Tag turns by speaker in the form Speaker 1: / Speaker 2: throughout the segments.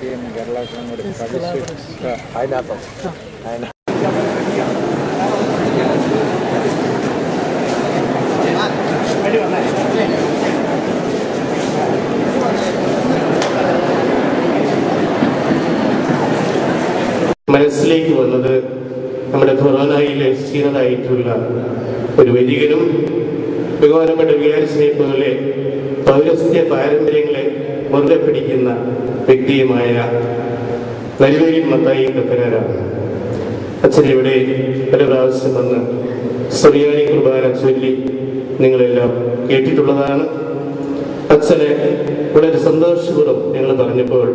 Speaker 1: Team Kerala കൂടി പരിശുദ്ധ
Speaker 2: അതിനകത്തോ. അതിന
Speaker 3: മനസ്സിലേക്ക് വന്നത് നമ്മുടെ കൊറോണയിലെ സ്ഥിരതായിട്ടുള്ള ഒരു വരികനും ബഹുമാനപ്പെട്ട വികാരിസിനെ പോലെ പൗരസ്ത്യ പാരമ്പര്യങ്ങളെ മുറുകെ പിടിക്കുന്ന വ്യക്തിയുമായ നരുവേലി മത്തായി കത്തനാരാണ്. അച്ഛൻ ഇവിടെ പല പ്രാവശ്യം വന്ന് സുറിയാനി കുർബാന ചൊല്ലി നിങ്ങളെല്ലാം കേട്ടിട്ടുള്ളതാണ്. അച്ഛനെ വളരെ സന്തോഷപൂർവം ഞങ്ങൾ പറഞ്ഞപ്പോൾ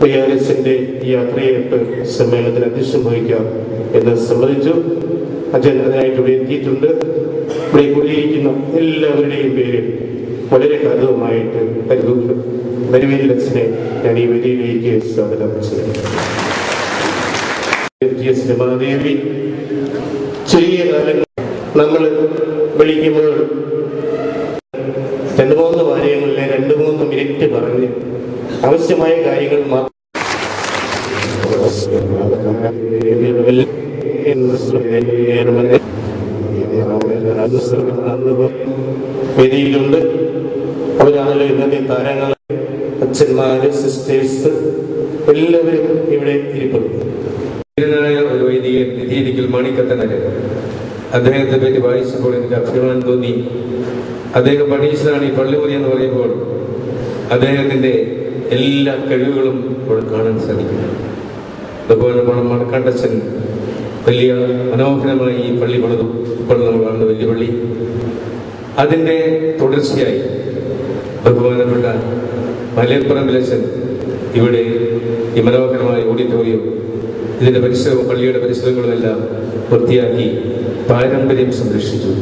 Speaker 3: പ്രിയാരസിന്റെ ഈ യാത്രയേപ്പ് സമ്മേളനത്തിന് അധ്യക്ഷം വഹിക്കാം എന്ന് സമ്മതിച്ചു. അച്ഛൻ അതിനായിട്ട് ഇവിടെ എത്തിയിട്ടുണ്ട്. ഇവിടെ കൂടിയിരിക്കുന്ന എല്ലാവരുടെയും പേരിൽ വളരെ കാലവുമായിട്ട് കരുതുന്നു. നരുവേലി അച്ഛനെ ഞാൻ ഈ വേദിയിലേക്ക് സ്വാഗതം ചെയ്യുന്നു. ചെറിയ കാലങ്ങൾ നമ്മൾ വിളിക്കുമ്പോൾ രണ്ട് മൂന്ന് കാര്യങ്ങളിലെ രണ്ട് മൂന്ന് മിനിറ്റ് പറഞ്ഞ് ആവശ്യമായ കാര്യങ്ങൾ മാത്രം വേദിയിലുണ്ട് അവരാണല്ലോ ഇന്നത്തെ താരങ്ങൾ അച്ഛന്മാര് സിസ്റ്റേഴ്സ് എല്ലാവരും ഇവിടെ ഇരിപ്പുണ്ട്
Speaker 4: ധീരനായ ഒരു വൈദികൻ നിധിയിരിക്കൽ മാണിക്കത്തനര് അദ്ദേഹത്തെ പറ്റി വായിച്ചപ്പോൾ എനിക്ക് അഭിമാനം തോന്നി അദ്ദേഹം പണീശ്വരാണ് ഈ പള്ളിമുറി എന്ന് പറയുമ്പോൾ അദ്ദേഹത്തിന്റെ എല്ലാ കഴിവുകളും ഇവിടെ കാണാൻ സാധിക്കുന്നു. അതുപോലെ നമ്മുടെ മണക്കാണ്ടച്ചൻ വലിയ മനോഹരമായി ഈ പള്ളി പണിതു. ഇപ്പോൾ നമ്മൾ കാണുന്ന വലിയ പള്ളി. അതിന്റെ തുടർച്ചയായി ബഹുമാനപ്പെട്ട മലയപ്പുറമ്പിലച്ചൻ ഇവിടെ ഈ മനോഹരമായ ഓഡിറ്റോറിയം ഇതിന്റെ പരിസരവും പള്ളിയുടെ പരിസരങ്ങളും എല്ലാം വൃത്തിയാക്കി പാരമ്പര്യം സംരക്ഷിച്ചു.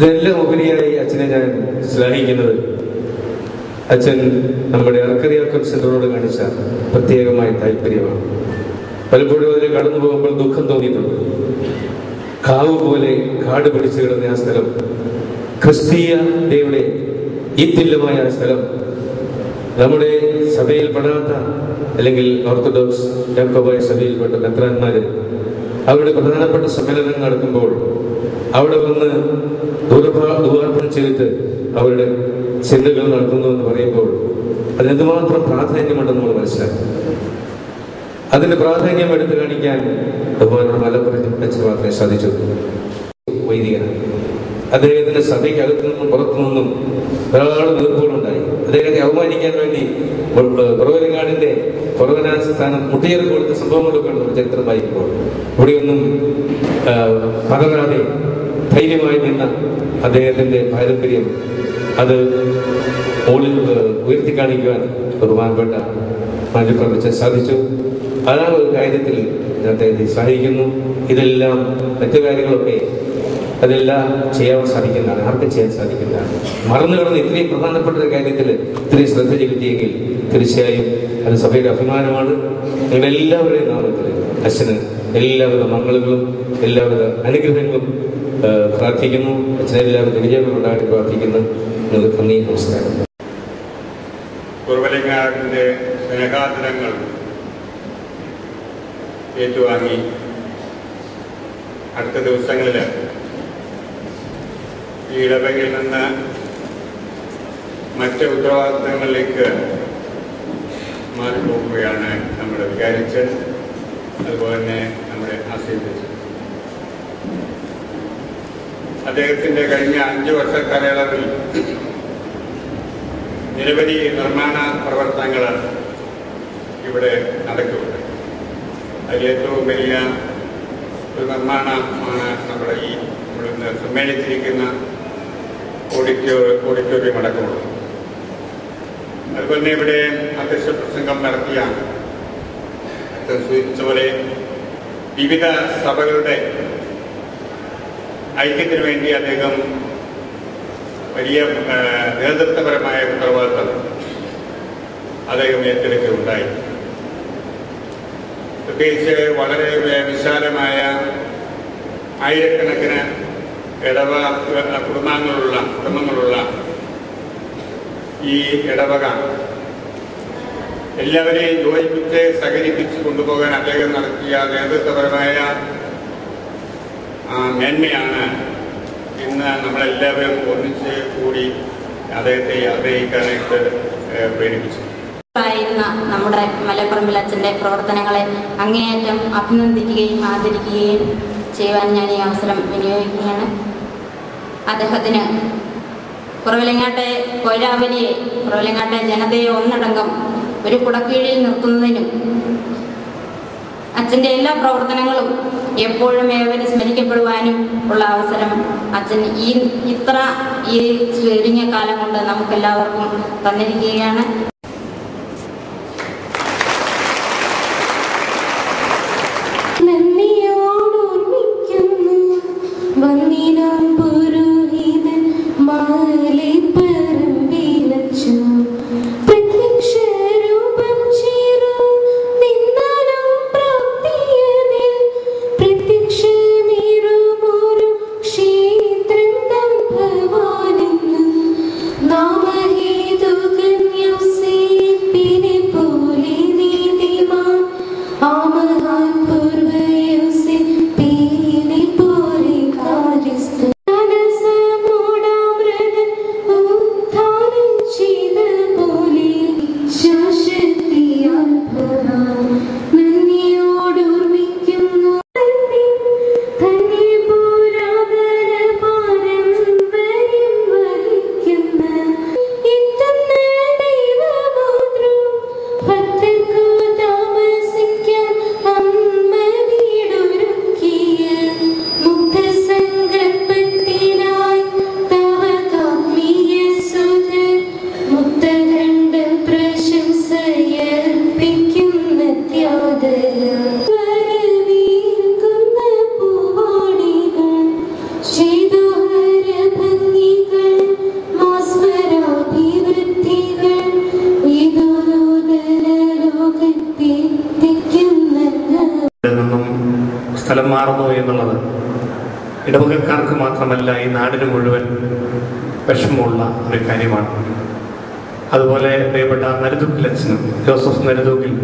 Speaker 4: ഇതെല്ലാം ഉപരിയായി അച്ഛനെ ഞാൻ ശ്ലാഘിക്കുന്നത് അച്ഛൻ നമ്മുടെ അർക്കറിയാക്കം സെന്ററോട് കാണിച്ച പ്രത്യേകമായ താല്പര്യമാണ്. പലപ്പോഴും അതിൽ കടന്നു പോകുമ്പോൾ ദുഃഖം തോന്നിയിട്ടുണ്ട്. കാവ് പോലെ കാട് പിടിച്ചു കിടന്ന ആ സ്ഥലം ക്രിസ്തീയതയുടെ ഈ തുല്യമായ ആ സ്ഥലം നമ്മുടെ സഭയിൽ പെടാത്ത അല്ലെങ്കിൽ ഓർത്തഡോക്സ് യാക്കോബായ സഭയിൽപ്പെട്ട മെത്രാന്മാര് അവരുടെ പ്രധാനപ്പെട്ട സമ്മേളനം നടക്കുമ്പോൾ അവിടെ വന്ന് ദൂരഭാ ദൂരാർപ്പണം ചെയ്തിട്ട് അവരുടെ ചിന്തകൾ നടത്തുന്നു എന്ന് പറയുമ്പോൾ അതിനെന്തുമാത്രം പ്രാധാന്യമുണ്ടെന്ന് നമ്മൾ മനസ്സിലാക്കും അതിന്റെ പ്രാധാന്യം എടുത്തു കാണിക്കാൻ ബഹുമാനോട് മലപ്പുറം മാത്രമേ സാധിച്ചു. വൈദികനാണ് അദ്ദേഹത്തിന്റെ സഭയ്ക്കകത്തു നിന്നും പുറത്തു നിന്നും ധാരാളം എതിർപ്പുകളുണ്ടായി അദ്ദേഹത്തെ അവമാനിക്കാൻ വേണ്ടി പുറവരങ്ങാടിന്റെ പുറവനാസ്ഥാനം സ്ഥാനം കൊടുത്ത സംഭവങ്ങളൊക്കെ ഉണ്ട് ചരിത്രം വായിക്കുമ്പോൾ. ഇവിടെയൊന്നും പതറാതെ ധൈര്യമായി നിന്ന അദ്ദേഹത്തിന്റെ പാരമ്പര്യം അത് മുകളിൽ ഉയർത്തി കാണിക്കുവാൻ ബഹുമാനപ്പെട്ട മാറ്റിപ്രവർത്തിച്ച് സാധിച്ചു. ആ ഒരു കാര്യത്തിൽ അദ്ദേഹത്തെ സഹായിക്കുന്നു ഇതെല്ലാം മറ്റു കാര്യങ്ങളൊക്കെ അതെല്ലാം ചെയ്യാൻ സാധിക്കുന്നതാണ് ആർക്കും ചെയ്യാൻ സാധിക്കുന്നതാണ്. മറന്നു കിടന്ന് ഇത്രയും പ്രധാനപ്പെട്ട ഒരു കാര്യത്തിൽ ഇത്രയും ശ്രദ്ധ ചെലുത്തിയെങ്കിൽ തീർച്ചയായും അത് സഭയുടെ അഭിമാനമാണ്. നിങ്ങളെല്ലാവരുടെയും നാമത്തിൽ അച്ഛന് എല്ലാവിധ മംഗളങ്ങളും എല്ലാവിധ അനുഗ്രഹങ്ങളും പ്രാർത്ഥിക്കുന്നു. അച്ഛനെല്ലാം എല്ലാവിധ പ്രാർത്ഥിക്കുന്നു. നിങ്ങൾക്ക് നന്ദി നമസ്കാരം.
Speaker 5: കുറവലങ്ങാടിന്റെ സ്നേഹാദരങ്ങൾ ഏറ്റുവാങ്ങി അടുത്ത ദിവസങ്ങളിൽ ഈ ഇടവകയിൽ നിന്ന് മറ്റ് ഉത്തരവാദിത്തങ്ങളിലേക്ക് മാറിപ്പോകുകയാണ് നമ്മുടെ വികാരിച്ചൻ അതുപോലെ തന്നെ നമ്മുടെ ആശീർവദിച്ചൻ അദ്ദേഹത്തിന്റെ കഴിഞ്ഞ അഞ്ചു വർഷ കാലയളവിൽ നിരവധി നിർമ്മാണ പ്രവർത്തനങ്ങൾ ഇവിടെ നടക്കുന്നുണ്ട്. അതിൽ ഏറ്റവും വലിയ ഒരു നിർമ്മാണമാണ് നമ്മുടെ ഈ ഇവിടുന്ന് സമ്മേളിച്ചിരിക്കുന്ന ഓഡിറ്റോ ഓഡിറ്റോറിയം അടക്കമുള്ളത്. അതുപോലെ തന്നെ ഇവിടെ അധ്യക്ഷ പ്രസംഗം നടത്തിയ സൂചിപ്പിച്ച പോലെ വിവിധ സഭകളുടെ ഐക്യത്തിന് വേണ്ടി അദ്ദേഹം വലിയ നേതൃത്വപരമായ ഉത്തരവാദിത്തം അദ്ദേഹം ഏറ്റെടുക്കുകയുണ്ടായി. പ്രത്യേകിച്ച് വളരെ വിശാലമായ ആയിരക്കണക്കിന് ഇടവ കുടുംബാംഗങ്ങളുള്ള കുടുംബങ്ങളുള്ള ഈ ഇടവക എല്ലാവരെയും യോജിപ്പിച്ച് സഹകരിപ്പിച്ച് കൊണ്ടുപോകാൻ അദ്ദേഹം നടത്തിയ നേതൃത്വപരമായ മേന്മയാണ് ഇന്ന് നമ്മളെല്ലാവരും ഒന്നിച്ച് കൂടി അദ്ദേഹത്തെ ആഗ്രഹിക്കാനായിട്ട് ഏഹ്, പ്രേരിപ്പിച്ചത്
Speaker 6: നമ്മുടെ മലപ്പുറമ്പിൽ അച്ഛന്റെ പ്രവർത്തനങ്ങളെ അങ്ങേയറ്റം അഭിനന്ദിക്കുകയും ആദരിക്കുകയും ചെയ്യുവാൻ ഞാൻ ഈ അവസരം വിനിയോഗിക്കുകയാണ്. അദ്ദേഹത്തിന് കുറവിലങ്ങാട്ടെ കൊയിലാവലിയെ കുറവിലങ്ങാട്ടെ ജനതയെ ഒന്നടങ്കം ഒരു കുടക്കീഴിൽ നിർത്തുന്നതിനും അച്ഛന്റെ എല്ലാ പ്രവർത്തനങ്ങളും എപ്പോഴും ഏവരും സ്മരിക്കപ്പെടുവാനും ഉള്ള അവസരം അച്ഛൻ ഈ ഇത്ര ഈ ചുരുങ്ങിയ കാലം കൊണ്ട് നമുക്കെല്ലാവർക്കും തന്നിരിക്കുകയാണ്.
Speaker 7: സ്ഥലം മാറുന്നു എന്നുള്ളത് ഇടവകക്കാർക്ക് മാത്രമല്ല ഈ നാടിന് മുഴുവൻ വിഷമമുള്ള ഒരു കാര്യമാണ്. അതുപോലെ പ്രിയപ്പെട്ട നരുതൂക്കിൽ അച്ഛനും ജോസഫ് നരുതൂക്കിൽ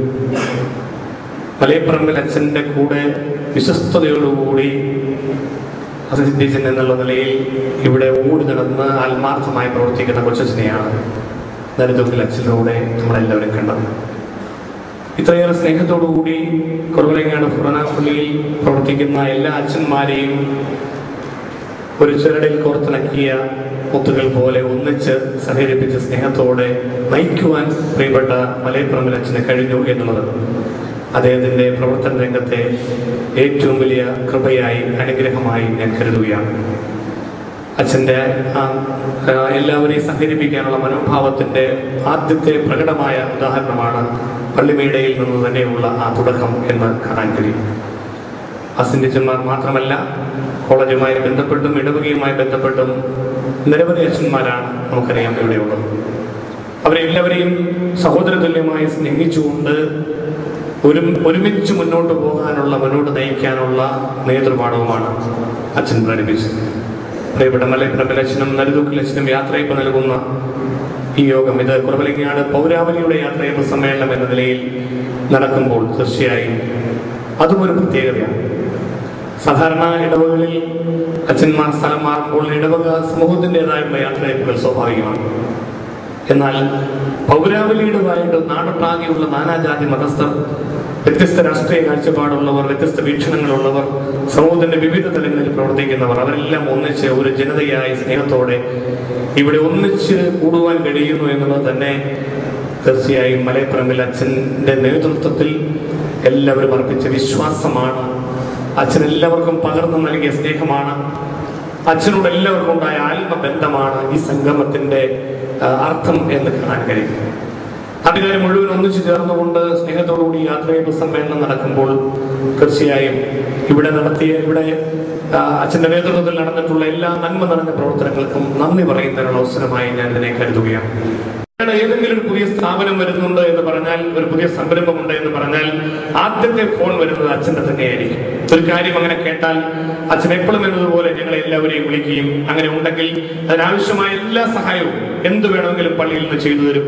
Speaker 7: മലയപ്പറമ്പിൽ അച്ഛന്റെ കൂടെ വിശ്വസ്തയോടുകൂടി അസിസ്റ്റീച്ചൻ എന്നുള്ള നിലയിൽ ഇവിടെ ഓടി നടന്ന് ആത്മാർത്ഥമായി പ്രവർത്തിക്കുന്ന കൊച്ചച്ഛനെയാണ് നരുതൂക്കിൽ അച്ഛനിലൂടെ നമ്മളെല്ലാവരും കണ്ടത്. ഇത്രയേറെ സ്നേഹത്തോടുകൂടി കുറവലങ്ങാട് ഫുറനാപ്പള്ളിയിൽ പ്രവർത്തിക്കുന്ന എല്ലാ അച്ഛന്മാരെയും ഒരു ചുരടിൽ കോർത്തിണക്കിയ മുത്തുകൾ പോലെ ഒന്നിച്ച് സഹകരിപ്പിച്ച സ്നേഹത്തോടെ നയിക്കുവാൻ പ്രിയപ്പെട്ട മലയപ്പുറമിൽ അച്ഛന് കഴിഞ്ഞു എന്നുള്ളത് അദ്ദേഹത്തിന്റെ പ്രവർത്തന രംഗത്തെ ഏറ്റവും വലിയ കൃപയായി അനുഗ്രഹമായി ഞാൻ കരുതുകയാണ്. അച്ഛന്റെ എല്ലാവരെയും സഹകരിപ്പിക്കാനുള്ള മനോഭാവത്തിന്റെ ആദ്യത്തെ പ്രകടമായ ഉദാഹരണമാണ് പള്ളിമേടയിൽ നിന്ന് തന്നെയുള്ള ആ തുടക്കം എന്ന് കാണാൻ കഴിയും. അസിൻഡിച്ചന്മാർ മാത്രമല്ല കോളേജുമായി ബന്ധപ്പെട്ടും ഇടവകയുമായി ബന്ധപ്പെട്ടും നിരവധി അച്ഛന്മാരാണ് നമുക്കറിയാം ഇവിടെയുള്ളത്. അവരെല്ലാവരെയും സഹോദരതുല്യമായി സ്നേഹിച്ചുകൊണ്ട് ഒരു ഒരുമിച്ച് മുന്നോട്ട് പോകാനുള്ള മുന്നോട്ട് നയിക്കാനുള്ള നേതൃപാഠവുമാണ് അച്ഛൻ പ്രകടിപ്പിച്ചത്. പ്രിയപ്പെട്ട മലയപ്പുറപ്പിലച്ഛനും നരുതൂക്കിലച്ഛനും യാത്രയപ്പ് നൽകുന്ന ഈ യോഗം ഇത് കുറവലങ്ങാട് പൗരാവലിയുടെ യാത്രയപ്പ് സമ്മേളനം എന്ന നിലയിൽ നടക്കുമ്പോൾ തീർച്ചയായും അതും ഒരു പ്രത്യേകതയാണ്. സാധാരണ ഇടവകളിൽ അച്ഛന്മാർ സ്ഥലം മാറുമ്പോൾ ഇടവക സമൂഹത്തിന്റെതായുള്ള യാത്രയപ്പുകൾ സ്വാഭാവികമാണ്. എന്നാൽ പൗരാവലിയുടേതായിട്ട് നാടൊട്ടാകെയുള്ള നാനാജാതി മതസ്ഥർ വ്യത്യസ്ത രാഷ്ട്രീയ കാഴ്ചപ്പാടുള്ളവർ വ്യത്യസ്ത വീക്ഷണങ്ങളുള്ളവർ സമൂഹത്തിന്റെ വിവിധ തലങ്ങളിൽ പ്രവർത്തിക്കുന്നവർ അവരെല്ലാം ഒന്നിച്ച് ഒരു ജനതയായി സ്നേഹത്തോടെ ഇവിടെ ഒന്നിച്ച് കൂടുവാൻ കഴിയുന്നു എന്നുള്ളത് തന്നെ തീർച്ചയായും മലയപ്പറമ്പിൽ അച്ഛന്റെ നേതൃത്വത്തിൽ എല്ലാവരും അർപ്പിച്ച വിശ്വാസമാണ്. അച്ഛൻ എല്ലാവർക്കും പകർന്നു നൽകിയ സ്നേഹമാണ്. അച്ഛനോട് എല്ലാവർക്കും ഉണ്ടായ ആത്മബന്ധമാണ് ഈ സംഗമത്തിന്റെ അർത്ഥം എന്ന് കാണാൻ കഴിയും. നാട്ടുകാരെ മുഴുവൻ ഒന്നിച്ചു ചേർന്നുകൊണ്ട് സ്നേഹത്തോടുകൂടി യാത്രയപ്പ് സമ്മേളനം നടക്കുമ്പോൾ തീർച്ചയായും ഇവിടെ നടത്തിയ ഇവിടെ അച്ഛന്റെ നേതൃത്വത്തിൽ നടന്നിട്ടുള്ള എല്ലാ നന്മ നിറഞ്ഞ പ്രവർത്തനങ്ങൾക്കും നന്ദി പറയുന്നതിനുള്ള അവസരമായി ഞാൻ ഇതിനെ കരുതുകയാണ് ഏതെങ്കിലും ഒരു പുതിയ സ്ഥാപനം വരുന്നുണ്ട് എന്ന് പറഞ്ഞാൽ ഒരു പുതിയ സംരംഭമുണ്ട് എന്ന് പറഞ്ഞാൽ ആദ്യത്തെ ഫോൺ വരുന്നത് അച്ഛന്റെ തന്നെയായിരിക്കും. ഒരു കാര്യം അങ്ങനെ കേട്ടാൽ അച്ഛൻ എപ്പോഴും എന്നതുപോലെ എല്ലാവരെയും വിളിക്കുകയും അങ്ങനെ ഉണ്ടെങ്കിൽ അതിനാവശ്യമായ എല്ലാ സഹായവും എന്ത് വേണമെങ്കിലും പള്ളിയിൽ നിന്ന് ചെയ്തു തരും.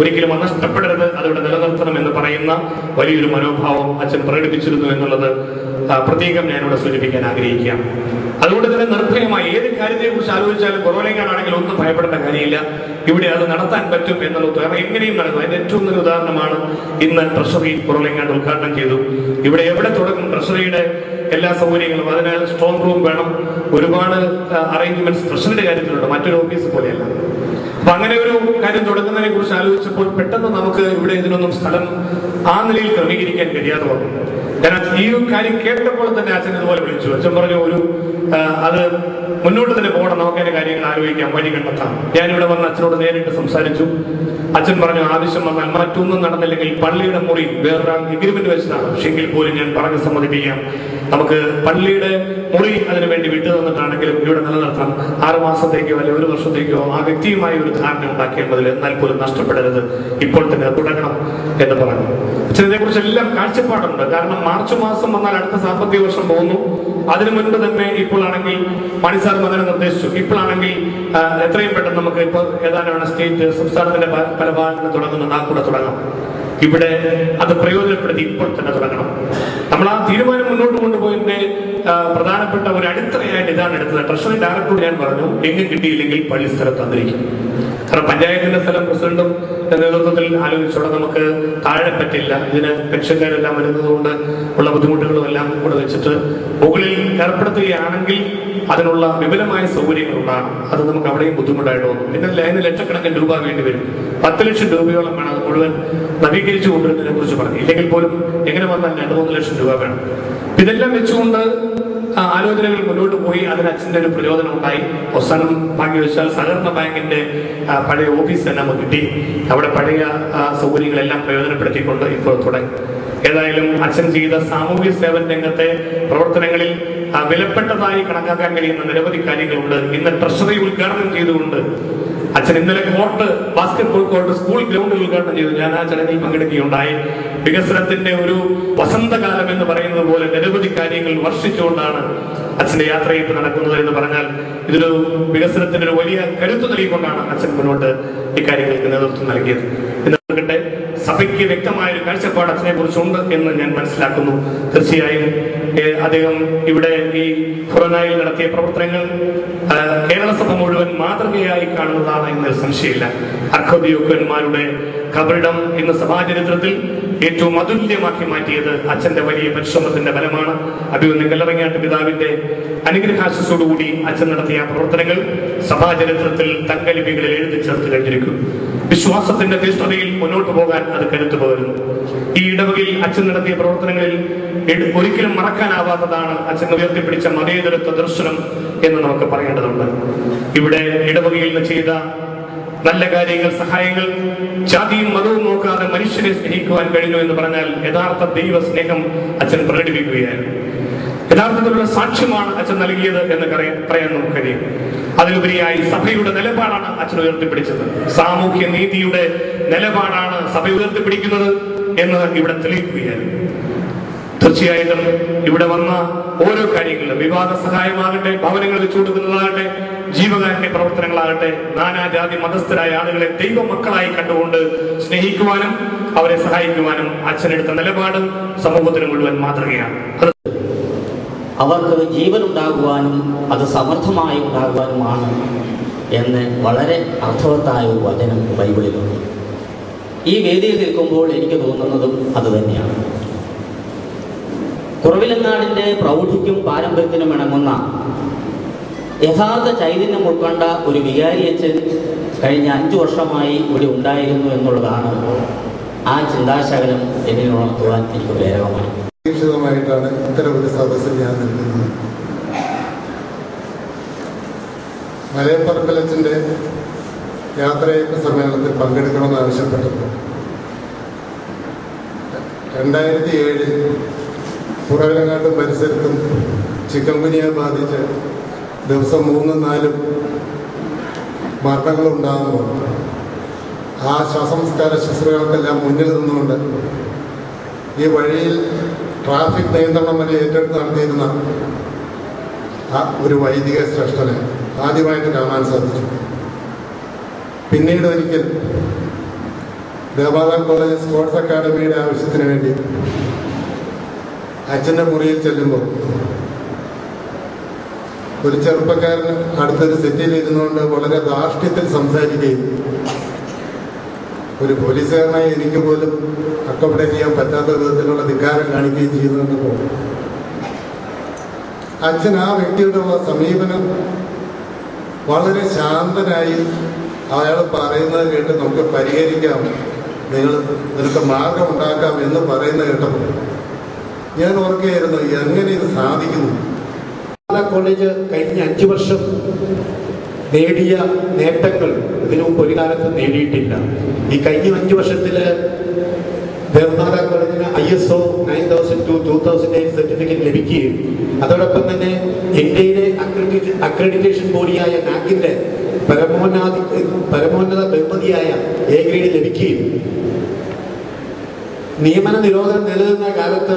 Speaker 7: ഒരിക്കലും അത് നഷ്ടപ്പെടരുത് അതിവിടെ നിലനിർത്തണം എന്ന് പറയുന്ന വലിയൊരു മനോഭാവം അച്ഛൻ പ്രകടിപ്പിച്ചിരുന്നു എന്നുള്ളത് പ്രത്യേകം ഞാനിവിടെ സൂചിപ്പിക്കാൻ ആഗ്രഹിക്കുകയാണ്. അതുകൊണ്ട് തന്നെ നിർഭയമായി ഏത് കാര്യത്തെ കുറിച്ച് ആലോചിച്ചാലും കൊറോണയ്ക്കാണെങ്കിൽ ഒന്നും ഭയപ്പെടേണ്ട കാര്യമില്ല. ഇവിടെ അത് നടത്താൻ പറ്റും എന്നുള്ള കാരണം എങ്ങനെയും നടക്കും. അതിന്റെ ഏറ്റവും നല്ല ഉദാഹരണമാണ് ഇന്ന് ട്രഷറി കൊറോളങ്ങാണ്ട് ഉദ്ഘാടനം ചെയ്തു. ഇവിടെ എവിടെ തുടങ്ങും? ട്രഷറിയുടെ എല്ലാ സൗകര്യങ്ങളും അതിനാൽ സ്ട്രോങ് റൂം വേണം. ഒരുപാട് അറേഞ്ച്മെന്റ്സ് ട്രഷറിയുടെ കാര്യത്തിലുണ്ട് മറ്റൊരു ഓഫീസ് പോലെയല്ല. അപ്പൊ അങ്ങനെ ഒരു കാര്യം തുടങ്ങുന്നതിനെ കുറിച്ച് ആലോചിച്ചപ്പോൾ പെട്ടെന്ന് നമുക്ക് ഇവിടെ ഇതിനൊന്നും സ്ഥലം ആ നിലയിൽ ക്രമീകരിക്കാൻ കഴിയാതെ വന്നു. ഞാൻ ഈ കാര്യം കേട്ടപ്പോൾ തന്നെ അച്ഛൻ ഇതുപോലെ വിളിച്ചു. അച്ഛൻ പറഞ്ഞു ഒരു അത് മുന്നോട്ട് തന്നെ പോകണം. നമുക്ക് അതിന്റെ കാര്യങ്ങൾ ആലോചിക്കാം. വഴി കണ്ടെത്താം. ഞാനിവിടെ വന്ന് അച്ഛനോട് നേരിട്ട് സംസാരിച്ചു. അച്ഛൻ പറഞ്ഞു ആവശ്യം വന്നാൽ മറ്റൊന്നും നടന്നില്ലെങ്കിൽ പള്ളിയുടെ മുറി വേറൊരു എഗ്രിമെന്റ് വെച്ചതാണ്. പക്ഷേ എങ്കിൽ പോലും ഞാൻ പറഞ്ഞ് സമ്മതിപ്പിക്കാം. നമുക്ക് പള്ളിയുടെ മുറി അതിനു വേണ്ടി വിട്ടു തന്നിട്ടാണെങ്കിലും ഇവിടെ നിലനിർത്താം. ആറുമാസത്തേക്കോ അല്ലെങ്കിൽ ഒരു വർഷത്തേക്കോ ആ വ്യക്തിയുമായി ഒരു ധാരണ ഉണ്ടാക്കിയാൽ മതി എന്നാൽ പോലും നഷ്ടപ്പെടരുത്. ഇപ്പോൾ തന്നെ തുടങ്ങണം എന്ന് പറഞ്ഞു. അച്ഛനെ കുറിച്ച് എല്ലാം കാഴ്ചപ്പാടുണ്ട്. കാരണം മാർച്ച് മാസം വന്നാൽ അടുത്ത സാമ്പത്തിക വർഷം പോകുന്നു. അതിനു മുൻപ് തന്നെ ഇപ്പോഴാണെങ്കിൽ മണിസാർ മകനെ നിർദ്ദേശിച്ചു. ഇപ്പോഴാണെങ്കിൽ എത്രയും പെട്ടെന്ന് നമുക്ക് ഇപ്പോൾ ഏതാനാണ് സ്റ്റേറ്റ് സംസ്ഥാനത്തിന്റെ പല ഭാഗങ്ങളിൽ തുടങ്ങുന്ന ആ കൂടെ തുടങ്ങാം. ഇവിടെ അത് പ്രയോജനപ്പെടുത്തി ഇപ്പോൾ തന്നെ തുടങ്ങണം. നമ്മൾ ആ തീരുമാനം മുന്നോട്ട് കൊണ്ടുപോയതിന്റെ പ്രധാനപ്പെട്ട ഒരു അടിത്തറയായിട്ട് ഇതാണ് എടുത്തത്. ട്രഷറി ഡയറക്ടറോട് ഞാൻ പറഞ്ഞു എങ്ങും കിട്ടിയില്ലെങ്കിൽ പള്ളി സ്ഥലത്ത് തന്നിരിക്കും. കാരണം പഞ്ചായത്തിന്റെ സ്ഥലം പ്രസിഡന്റും നേതൃത്വത്തിൽ ആലോചിച്ചോടെ നമുക്ക് താഴെ പറ്റില്ല. ഇതിന് പെൻഷൻകാരെല്ലാം വരുന്നത് കൊണ്ട് ഉള്ള ബുദ്ധിമുട്ടുകളും എല്ലാം കൂടെ വെച്ചിട്ട് മുകളിൽ ഏർപ്പെടുത്തുകയാണെങ്കിൽ അതിനുള്ള വിപുലമായ സൗകര്യങ്ങൾ ഉണ്ടാകണം. അത് നമുക്ക് അവിടെയും ബുദ്ധിമുട്ടായിട്ട് തോന്നും. പിന്നെ അതിന് ലക്ഷക്കണക്കിന് രൂപ വേണ്ടി വരും. പത്ത് ലക്ഷം രൂപയോളം വേണം അത് മുഴുവൻ നവീകരിച്ചു കൊണ്ടുവരുന്നതിനെ കുറിച്ച് പറഞ്ഞു. ഇല്ലെങ്കിൽ പോലും എങ്ങനെ വന്നാൽ രണ്ട് മൂന്ന് ലക്ഷം രൂപ വേണം. ഇതെല്ലാം വെച്ചുകൊണ്ട് ആലോചനകൾ മുന്നോട്ട് പോയി. അതിന് അച്ഛന്റെ ഒരു പ്രചോദനം ഉണ്ടായി. അവസാനം ഭാഗ്യവശാൽ സഹകരണ ബാങ്കിന്റെ പഴയ ഓഫീസ് തന്നെ നമുക്ക് കിട്ടി. അവിടെ പഴയ സൗകര്യങ്ങളെല്ലാം പ്രയോജനപ്പെടുത്തിക്കൊണ്ട് ഇപ്പോൾ തുടങ്ങി. ഏതായാലും അച്ഛൻ ചെയ്ത സാമൂഹ്യ സേവന രംഗത്തെ പ്രവർത്തനങ്ങളിൽ വിലപ്പെട്ടതായി കണക്കാക്കാൻ കഴിയുന്ന നിരവധി കാര്യങ്ങളുണ്ട്. ഇന്ന് ട്രഷറി ഉദ്ഘാടനം ചെയ്തുകൊണ്ട് അച്ഛൻ ഇന്നലെ കോർട്ട് ബാസ്കറ്റ്ബോൾ കോർട്ട് സ്കൂൾ ഗ്രൗണ്ടിൽ ഉദ്ഘാടനം ചെയ്തു ഞാൻ ആ ചടങ്ങിൽ പങ്കെടുക്കുകയുണ്ടായി. വികസനത്തിന്റെ ഒരു വസന്തകാലം എന്ന് പറയുന്നത് പോലെ നിരവധി കാര്യങ്ങൾ വർഷിച്ചുകൊണ്ടാണ് അച്ഛന്റെ യാത്രയിൽ നടക്കുന്നത് എന്ന് പറഞ്ഞാൽ ഇതൊരു വികസനത്തിന്റെ ഒരു വലിയ കരുത്ത് നൽകിക്കൊണ്ടാണ് അച്ഛൻ മുന്നോട്ട് ഇക്കാര്യങ്ങൾക്ക് നേതൃത്വം നൽകിയത്. എന്ന് സഭയ്ക്ക് വ്യക്തമായ ഒരു കാഴ്ചപ്പാട് അച്ഛനെ കുറിച്ചുണ്ട് എന്ന് ഞാൻ മനസ്സിലാക്കുന്നു. തീർച്ചയായും അദ്ദേഹം ഇവിടെ ഈ കൊറോണയിൽ നടത്തിയ പ്രവർത്തനങ്ങൾ കേരള സഭ മുഴുവൻ മാതൃകയായി കാണുന്നതാണ് എന്ന് സംശയമില്ല. അർഹോദ്യോഗന്മാരുടെ കബറിടം ഇന്ന് സഭാചരിത്രത്തിൽ ഏറ്റവും അതുല്യമാക്കി മാറ്റിയത് അച്ഛന്റെ വലിയ പരിശ്രമത്തിന്റെ ഫലമാണ്. അഭിമന്യ കല്ലറങ്ങാട്ട് പിതാവിന്റെ അനുഗ്രഹാശസ്സോടുകൂടി അച്ഛൻ നടത്തിയ പ്രവർത്തനങ്ങൾ സഭാചരിത്രത്തിൽ തങ്കലിപികളിൽ എഴുതി ചേർത്ത് കഴിഞ്ഞിരിക്കും. വിശ്വാസത്തിന്റെ തീഷ്ണതയിൽ മുന്നോട്ട് പോകാൻ അത് കരുത്തു പകരുന്നു. ഈ ഇടവകയിൽ അച്ഛൻ നടത്തിയ പ്രവർത്തനങ്ങളിൽ ഒരിക്കലും മറക്കാനാവാത്തതാണ് അച്ഛൻ ഉയർത്തിപ്പിടിച്ച മതേതരത്വ ദർശനം എന്ന് നമുക്ക് പറയേണ്ടതുണ്ട്. ഇവിടെ ഇടവകയിൽ നിന്ന് ചെയ്ത നല്ല കാര്യങ്ങൾ സഹായങ്ങൾ ജാതിയും മതവും നോക്കാതെ മനുഷ്യരെ സ്നേഹിക്കുവാൻ കഴിഞ്ഞു എന്ന് പറഞ്ഞാൽ യഥാർത്ഥ ദൈവ സ്നേഹം അച്ഛൻ പ്രകടിപ്പിക്കുകയായിരുന്നു. യഥാർത്ഥത്തിലുള്ള സാക്ഷ്യമാണ് അച്ഛൻ നൽകിയത് എന്ന് പറയാൻ നമുക്ക് കഴിയും. അതിലുപരിയായി സഭയുടെ നിലപാടാണ് അച്ഛൻ ഉയർത്തിപ്പിടിച്ചത്. സാമൂഹ്യ നീതിയുടെ നിലപാടാണ് സഭ ഉയർത്തിപ്പിടിക്കുന്നത് എന്ന് ഇവിടെ തെളിയിക്കുകയായിരുന്നു. തീർച്ചയായിട്ടും ഇവിടെ വന്ന ഓരോ കാര്യങ്ങളിലും വിവാദ സഹായമാകട്ടെ ഭവനങ്ങൾ വെച്ചു കൊടുക്കുന്നതാകട്ടെ ജീവകാരുണ്യ പ്രവർത്തനങ്ങളാകട്ടെ നാനാജാതി മതസ്ഥരായ ആളുകളെ ദൈവ മക്കളായി കണ്ടുകൊണ്ട് സ്നേഹിക്കുവാനും അവരെ സഹായിക്കുവാനും അച്ഛനെടുത്ത നിലപാട് സമൂഹത്തിന് മുഴുവൻ മാതൃകയാണ്.
Speaker 8: അവർക്ക് ജീവൻ ഉണ്ടാകുവാനും അത് സമർത്ഥമായി ഉണ്ടാകുവാനുമാണ് എന്ന് വളരെ അർത്ഥവത്തായ ഒരു വചനം ബൈബിളിലുണ്ട്. ഈ വേദിയിൽ നിൽക്കുമ്പോൾ എനിക്ക് തോന്നുന്നതും അത് തന്നെയാണ്. കുറവിലങ്ങാടിന്റെ പ്രൗഢിക്കും പാരമ്പര്യത്തിനും ഇണങ്ങുന്ന യഥാർത്ഥ ചൈതന്യം ഉൾക്കൊണ്ട ഒരു വികാരിയച്ഛൻ കഴിഞ്ഞ അഞ്ചു വർഷമായി ഇവിടെ ഉണ്ടായിരുന്നു എന്നുള്ളതാണ് ആ ചിന്താശകലം എന്നിൽ ഉണർത്തുവാൻ എനിക്ക് പ്രേരകമായി.
Speaker 9: അപ്രതീക്ഷിതമായിട്ടാണ് ഇത്തരം ഒരു സദസ്സിൽ ഞാൻ നിൽക്കുന്നത്. മലയപ്പറക്കലച്ചന്റെ യാത്രയയപ്പ് സമ്മേളനത്തിൽ പങ്കെടുക്കണമെന്ന് ആവശ്യപ്പെട്ടപ്പോൾ രണ്ടായിരത്തി ഏഴിൽ പുറവിലങ്ങാട്ടും പരിസരത്തും ചിക്കൻകുനിയെ ബാധിച്ച് ദിവസം മൂന്നും നാലും മരണങ്ങളുണ്ടാകുമ്പോൾ ആ ശ്വസംസ്കാര ശുശ്രൂഷകൾക്കെല്ലാം മുന്നിൽ നിന്നുകൊണ്ട് ഈ വഴിയിൽ ട്രാഫിക് നിയന്ത്രണം വരെ ഏറ്റെടുത്ത് നടത്തിയിരുന്ന ആ ഒരു വൈദിക ശ്രേഷ്ഠനെ ആദ്യമായിട്ട് കാണാൻ സാധിച്ചു. പിന്നീട് ഒരിക്കൽ ദേവാലയം കോളേജ് സ്പോർട്സ് അക്കാദമിയുടെ ആവശ്യത്തിന് വേണ്ടി അച്ഛന്റെ മുറിയിൽ ചെല്ലുമ്പോൾ ഒരു ചെറുപ്പക്കാരൻ അടുത്തൊരു സെറ്റിൽ ഇരുന്നുകൊണ്ട് വളരെ ധാർഷ്ട്യത്തിൽ സംസാരിക്കുകയും ഒരു പോലീസുകാരനായി എനിക്ക് പോലും അക്കോമഡേറ്റ് ചെയ്യാൻ പറ്റാത്ത വിധത്തിലുള്ള ധിക്കാരം കാണിക്കുകയും തോന്നുന്നു. അച്ഛൻ ആ വ്യക്തിയോടുള്ള സമീപനം വളരെ ശാന്തനായി അയാൾ പറയുന്നത് കേട്ട് നമുക്ക് പരിഹരിക്കാം. നിങ്ങൾ നിനക്ക് മാർഗമുണ്ടാക്കാം എന്ന് പറയുന്നത് കേട്ടപ്പോൾ ഞാൻ ഓർക്കുകയായിരുന്നു എങ്ങനെ ഇത് സാധിക്കുന്നു?
Speaker 10: കോളേജ് കഴിഞ്ഞ അഞ്ചു വർഷം നേടിയ നേട്ടങ്ങൾ ഇതിനു മുമ്പ് ഒരു കാലത്ത് നേടിയിട്ടില്ല. ഈ കഴിഞ്ഞ അഞ്ചു വർഷത്തിൽ ദേവമാത കോളേജിന് I S O nine thousand two two thousand eight certificate ലഭിക്കുകയും അതോടൊപ്പം തന്നെ ഇന്ത്യയിലെ അക്രഡിറ്റേഷൻ ബോഡിയായ നാക്കിന്റെ പരമോന്നതി പരമോന്നത ബഹുമതിയായ എ ഗ്രേഡ് ലഭിക്കുകയും നിയമന നിരോധനം നിലനിന്ന കാലത്ത്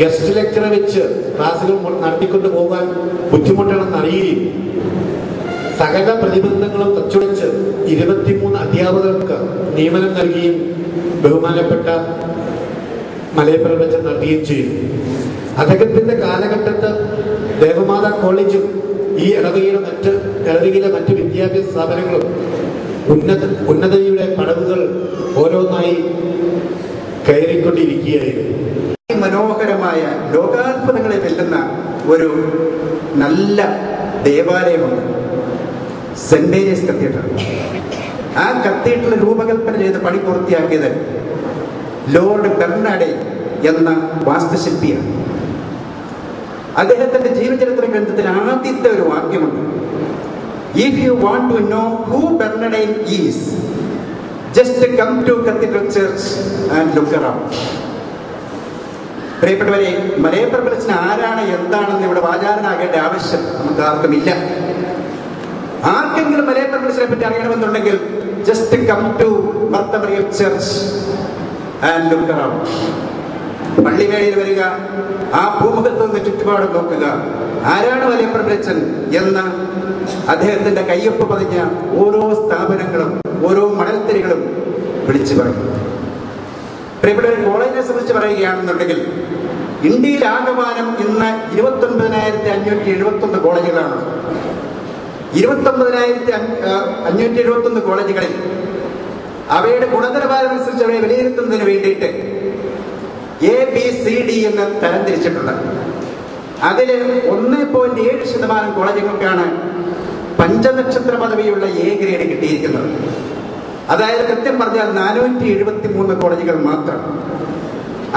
Speaker 10: ഗസ്റ്റ് ലെക്ചറെ വെച്ച് ക്ലാസ്സുകൾ നടത്തിക്കൊണ്ട് പോകാൻ ബുദ്ധിമുട്ടാണെന്ന് അറിയുകയും സകല പ്രതിബന്ധങ്ങളും തച്ചുടച്ച് ഇരുപത്തിമൂന്ന് അധ്യാപകർക്ക് നിയമനം നൽകുകയും ബഹുമാനപ്പെട്ട മലയപ്രവചനം നടത്തുകയും ചെയ്തു അദ്ദേഹത്തിന്റെ കാലഘട്ടത്ത് ദേവമാതാ കോളേജും ഈ ഇടവകയിലെ മറ്റ് ഇടവകയിലെ മറ്റ് വിദ്യാഭ്യാസ സ്ഥാപനങ്ങളും ഉന്നത ഉന്നതയുടെ പടവുകൾ ഓരോന്നായി കയറിക്കൊണ്ടിരിക്കുകയായിരുന്നു.
Speaker 11: മനോഹരമായ ലോകാത്ഭുതങ്ങളെ വെല്ലുന്ന ഒരു നല്ല ദേവാലയമാണ് സെന്റ് മേരീസ് കത്തീഡ്രൽ. ആ കത്തീഡ്രൽ രൂപകൽപ്പന ചെയ്ത് പണി പൂർത്തിയാക്കിയത് ലോർഡ് ബെർണാഡെ എന്ന വാസ്തുശില്പിയാണ്. അദ്ദേഹത്തിന്റെ ജീവചരിത്ര ഗ്രന്ഥത്തിൽ ആദ്യത്തെ ഒരു വാക്യമുണ്ട്. If you want to know who Bernadine is just come to cathedral church and look around പ്രിയപ്പെട്ടവരെ മലയപ്രബലത്തിന് ആരാണ് എന്താണെന്ന് ഇവിടെ വാചാരനാകേണ്ട ആവശ്യം നമുക്ക് ആർക്കുമില്ല. ആർക്കെങ്കിലും മലയപ്രബലത്തിനെ പറ്റി അറിയണമെന്നുണ്ടെങ്കിൽ just come to Marthamariam Church and look around. പള്ളിവേളിയിൽ വരിക ആ ഭൂമുഖത്ത് നിന്ന് ചുറ്റുപാടും നോക്കുക. ആരാണ് വലിയപ്രഭച്ചൻ എന്ന് അദ്ദേഹത്തിന്റെ കയ്യൊപ്പ് പതിഞ്ഞ ഓരോ സ്ഥാപനങ്ങളും ഓരോ മണൽത്തരികളും വിളിച്ചു പറയും. ഇവിടെ ഒരു കോളേജിനെ സംബന്ധിച്ച് പറയുകയാണെന്നുണ്ടെങ്കിൽ ഇന്ത്യയിൽ ആകമാനം ഇന്ന് ഇരുപത്തി ഒൻപതിനായിരത്തി അഞ്ഞൂറ്റി എഴുപത്തി ഒന്ന് കോളേജുകളാണ്. ഇരുപത്തി ഒമ്പതിനായിരത്തി അഞ്ഞൂറ്റി എഴുപത്തി ഒന്ന് കോളേജുകളിൽ അവയുടെ ഗുണനിലവാരം അനുസരിച്ച് അവയെ വിലയിരുത്തുന്നതിന് വേണ്ടിയിട്ട് എ ബി സി ഡി എന്ന് തരംതിരിച്ചിട്ടുണ്ട്. അതിൽ ഒന്ന് പോയിന്റ് ഏഴ് ശതമാനം കോളേജുകൾക്കാണ് പഞ്ചനക്ഷത്ര പദവിയുള്ള എ ഗ്രേഡ് കിട്ടിയിരിക്കുന്നത്. അതായത് കൃത്യം പറഞ്ഞാൽ നാനൂറ്റി എഴുപത്തി മൂന്ന് കോളേജുകൾ മാത്രം.